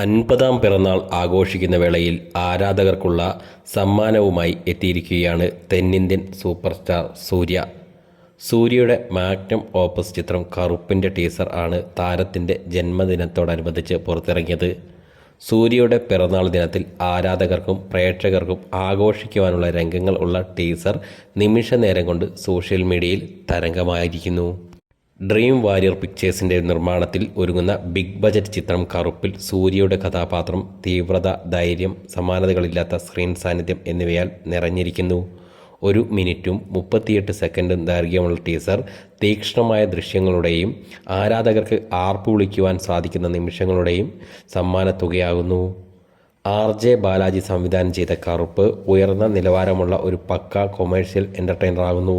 അൻപതാം പിറന്നാൾ ആഘോഷിക്കുന്ന വേളയിൽ ആരാധകർക്കുള്ള സമ്മാനവുമായി എത്തിയിരിക്കുകയാണ് തെന്നിന്ത്യൻ സൂപ്പർ സ്റ്റാർ സൂര്യ. സൂര്യയുടെ മാഗ്നം ഓപ്പസ് ചിത്രം കറുപ്പിന്റെ ടീസർ ആണ് താരത്തിന്റെ ജന്മദിനത്തോടനുബന്ധിച്ച് പുറത്തിറങ്ങിയത്. സൂര്യയുടെ പിറന്നാൾ ദിനത്തിൽ ആരാധകർക്കും പ്രേക്ഷകർക്കും ആഘോഷിക്കുവാനുള്ള രംഗങ്ങൾ ഉള്ള ടീസർ നിമിഷ നേരം കൊണ്ട് സോഷ്യൽ മീഡിയയിൽ തരംഗമായിരിക്കുന്നു. ഡ്രീം വാരിയർ പിക്ചേഴ്സിന്റെ നിർമ്മാണത്തിൽ ഒരുങ്ങുന്ന ബിഗ് ബജറ്റ് ചിത്രം കറുപ്പിൽ സൂര്യയുടെ കഥാപാത്രം തീവ്രത ധൈര്യം സമാനതകളില്ലാത്ത സ്ക്രീൻ സാന്നിധ്യം എന്നിവയാൽ നിറഞ്ഞിരിക്കുന്നു. ഒരു മിനിറ്റും മുപ്പത്തിയെട്ട് സെക്കൻഡും ദൈർഘ്യമുള്ള ടീസർ തീക്ഷ്ണമായ ദൃശ്യങ്ങളുടെയും ആരാധകർക്ക് ആർപ്പ് വിളിക്കുവാൻ സാധിക്കുന്ന നിമിഷങ്ങളുടെയും സമ്മാനത്തുകയാകുന്നു. ആർ ജെ ബാലാജി സംവിധാനം ചെയ്ത കറുപ്പ് ഉയർന്ന നിലവാരമുള്ള ഒരു പക്ക കൊമേഴ്ഷ്യൽ എന്റർടൈനറാകുന്നു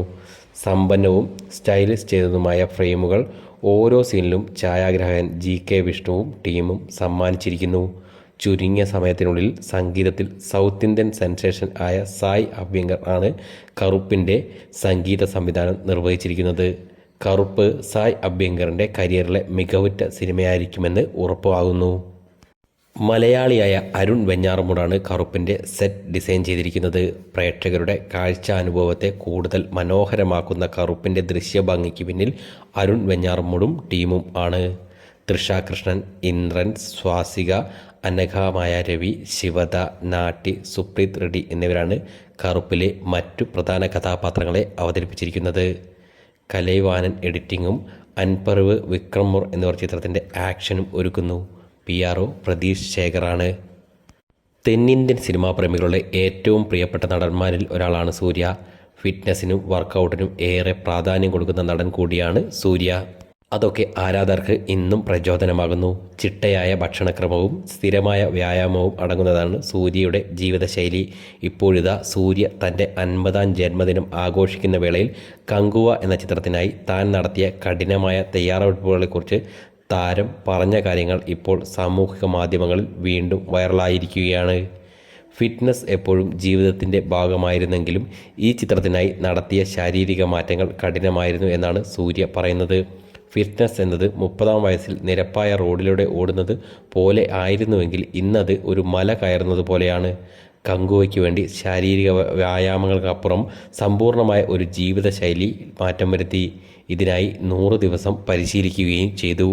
സമ്പന്നവും സ്റ്റൈലിഷ് ചെയ്തതുമായ ഫ്രെയിമുകൾ ഓരോ സീനിലും ഛായാഗ്രാഹകൻ ജി കെ വിഷ്ണുവും ടീമും സമ്മാനിച്ചിരിക്കുന്നു. ചുരുങ്ങിയ സമയത്തിനുള്ളിൽ സംഗീതത്തിൽ സൗത്ത് ഇന്ത്യൻ സെൻസേഷൻ ആയ സായ് അഭ്യങ്കർ ആണ് കറുപ്പിന്റെ സംഗീത സംവിധാനം നിർവഹിച്ചിരിക്കുന്നത്. കറുപ്പ് സായ് അഭ്യങ്കറിന്റെ കരിയറിലെ മികവുറ്റ സിനിമയായിരിക്കുമെന്ന് ഉറപ്പാകുന്നു മലയാളിയായ അരുൺ വെഞ്ഞാറമൂടാണ് കറുപ്പിന്റെ സെറ്റ് ഡിസൈൻ ചെയ്തിരിക്കുന്നത്. പ്രേക്ഷകരുടെ കാഴ്ച അനുഭവത്തെ കൂടുതൽ മനോഹരമാക്കുന്ന കറുപ്പിന്റെ ദൃശ്യഭംഗിക്ക് പിന്നിൽ അരുൺ വെഞ്ഞാറമൂടും ടീമും ആണ്. തൃഷ കൃഷ്ണൻ ഇന്ദ്രൻ സ്വാസിക അനഘമായ രവി ശിവദ നാട്ടി സുപ്രീത് റെഡ്ഡി എന്നിവരാണ് കറുപ്പിലെ മറ്റു പ്രധാന കഥാപാത്രങ്ങളെ അവതരിപ്പിച്ചിരിക്കുന്നത്. കലൈവാനൻ എഡിറ്റിങ്ങും അൻപറിവ് വിക്രം മുർ എന്നിവർ ചിത്രത്തിന്റെ ആക്ഷനും ഒരുക്കുന്നു. പി ആർ ഒ പ്രതീഷ് ശേഖറാണ്. തെന്നിന്ത്യൻ സിനിമാ പ്രേമികളുടെ ഏറ്റവും പ്രിയപ്പെട്ട നടന്മാരിൽ ഒരാളാണ് സൂര്യ. ഫിറ്റ്നസ്സിനും വർക്കൗട്ടിനും ഏറെ പ്രാധാന്യം കൊടുക്കുന്ന നടൻ കൂടിയാണ് സൂര്യ. അതൊക്കെ ആരാധകർക്ക് ഇന്നും പ്രചോദനമാകുന്നു. ചിട്ടയായ ഭക്ഷണക്രമവും സ്ഥിരമായ വ്യായാമവും അടങ്ങുന്നതാണ് സൂര്യയുടെ ജീവിതശൈലി. ഇപ്പോഴിതാ സൂര്യ തന്റെ അൻപതാം ജന്മദിനം ആഘോഷിക്കുന്ന വേളയിൽ കങ്കുവ എന്ന ചിത്രത്തിനായി താൻ നടത്തിയ കഠിനമായ തയ്യാറെടുപ്പുകളെക്കുറിച്ച് താരം പറഞ്ഞ കാര്യങ്ങൾ ഇപ്പോൾ സാമൂഹിക മാധ്യമങ്ങളിൽ വീണ്ടും വൈറലായിരിക്കുകയാണ്. ഫിറ്റ്നസ് എപ്പോഴും ജീവിതത്തിന്റെ ഭാഗമായിരുന്നെങ്കിലും ഈ ചിത്രത്തിനായി നടത്തിയ ശാരീരിക മാറ്റങ്ങൾ കഠിനമായിരുന്നു എന്നാണ് സൂര്യ പറയുന്നത്. ഫിറ്റ്നസ് എന്നത് മുപ്പതാം വയസ്സിൽ നിരപ്പായ റോഡിലൂടെ ഓടുന്നത് പോലെ ആയിരുന്നുവെങ്കിൽ ഇന്നത് ഒരു മല കയറുന്നത് പോലെയാണ്. കങ്കുവയ്ക്ക് വേണ്ടി ശാരീരിക വ്യായാമങ്ങൾക്കപ്പുറം സമ്പൂർണമായ ഒരു ജീവിതശൈലി മാറ്റം വരുത്തി. ഇതിനായി നൂറ് ദിവസം പരിശീലിക്കുകയും ചെയ്തു.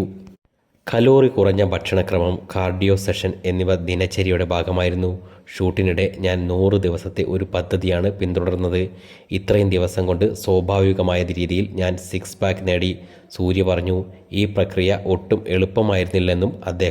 കലോറി കുറഞ്ഞ ഭക്ഷണക്രമം കാർഡിയോ സെഷൻ എന്നിവ ദിനചര്യയുടെ ഭാഗമായിരുന്നു. ഷൂട്ടിനിടെ ഞാൻ നൂറ് ദിവസത്തെ ഒരു പദ്ധതിയാണ് പിന്തുടർന്നത്. ഇത്രയും ദിവസം കൊണ്ട് സ്വാഭാവികമായ രീതിയിൽ ഞാൻ സിക്സ് പാക്ക് നേടി. സൂര്യ പറഞ്ഞു ഈ പ്രക്രിയ ഒട്ടും എളുപ്പമായിരുന്നില്ലെന്നും അദ്ദേഹം